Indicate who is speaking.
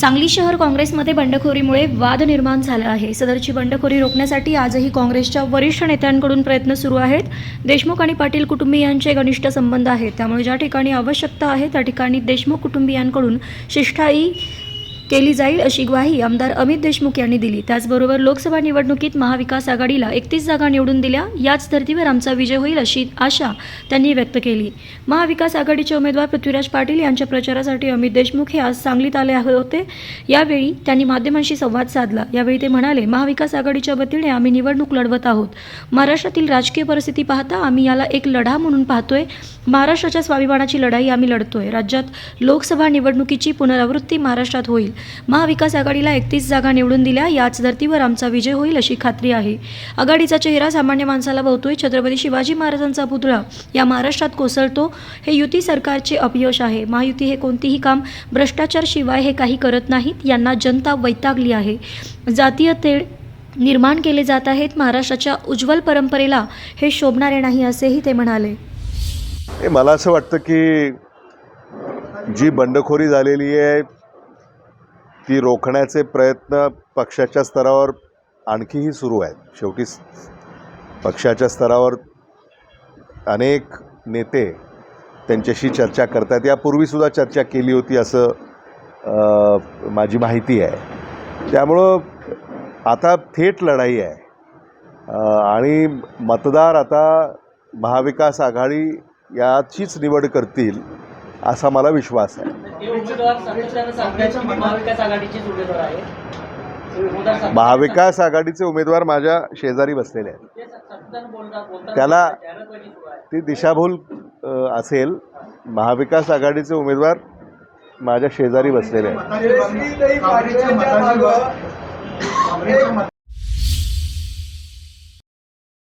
Speaker 1: सांगली शहर काँग्रेसमध्ये बंडखोरीमुळे वाद निर्माण झाला आहे. सदरची बंडखोरी रोखण्यासाठी आजही काँग्रेसच्या वरिष्ठ नेत्यांकडून प्रयत्न सुरू आहेत. देशमुख आणि पाटील कुटुंबियांचे घनिष्ठ संबंध आहेत. त्यामुळे ज्या ठिकाणी आवश्यकता आहे त्या ठिकाणी देशमुख कुटुंबियांकडून शिष्ठाई केली जाईल अशी ग्वाही आमदार अमित देशमुख यांनी दिली. त्याचबरोबर लोकसभा निवडणुकीत महाविकास आघाडीला एकतीस जागा निवडून दिल्या. याच धर्तीवर आमचा विजय होईल अशी आशा त्यांनी व्यक्त केली. महाविकास आघाडीचे उमेदवार पृथ्वीराज पाटील यांच्या प्रचारासाठी अमित देशमुख हे आज सांगलीत आले होते. यावेळी त्यांनी माध्यमांशी संवाद साधला. यावेळी ते म्हणाले महाविकास आघाडीच्या वतीने आम्ही निवडणूक लढवत आहोत. महाराष्ट्रातील राजकीय परिस्थिती पाहता आम्ही याला एक लढा म्हणून पाहतोय. महाराष्ट्राच्या स्वाभिमानाची लढाई आम्ही लढतोय. राज्यात लोकसभा निवडणुकीची पुनरावृत्ती महाराष्ट्रात होईल. महाविकास आघाडीला एकतीस जागा निवडून दिल्या याच धर्तीवर आमचा विजय होईल अशी खात्री आहे. आघाडीचा चेहरा सामान्य माणसाला भवतोय छत्रपती शिवाजी महाराजांचा पुतळा या महाराष्ट्रात कोसळतो हे युती सरकारचे अपयश आहे. महायुती हे कोणतीही काम भ्रष्टाचार शिवाय हे काही करत नाहीत यांना जनता वैतागली आहे. जातीय तेढ निर्माण केले जात आहेत महाराष्ट्राच्या उज्ज्वल परंपरेला हे शोभणारे नाही असेही ते म्हणाले.
Speaker 2: मला असं वाटतं की जी बंडखोरी झालेली आहे ती रोखण्याचे प्रयत्न पक्षाच्या स्तरावर आणखीही सुरू आहेत. शेवटी पक्षाच्या स्तरावर अनेक नेते त्यांच्याशी चर्चा करतात. यापूर्वीसुद्धा चर्चा केली होती असं माझी माहिती आहे. त्यामुळं आता थेट लढाई आहे. आणि मतदार आता महाविकास आघाडी याचीच निवड करतील. असा मला विश्वास आहे
Speaker 3: हे महाविकास हे
Speaker 2: आघाडीचे उमेदवार माझ्या शेजारी बसलेले आहेत त्याला- ती दिशाभूल असेल महाविकास आघाडीचे उमेदवार माझ्या शेजारी बसलेले आहेत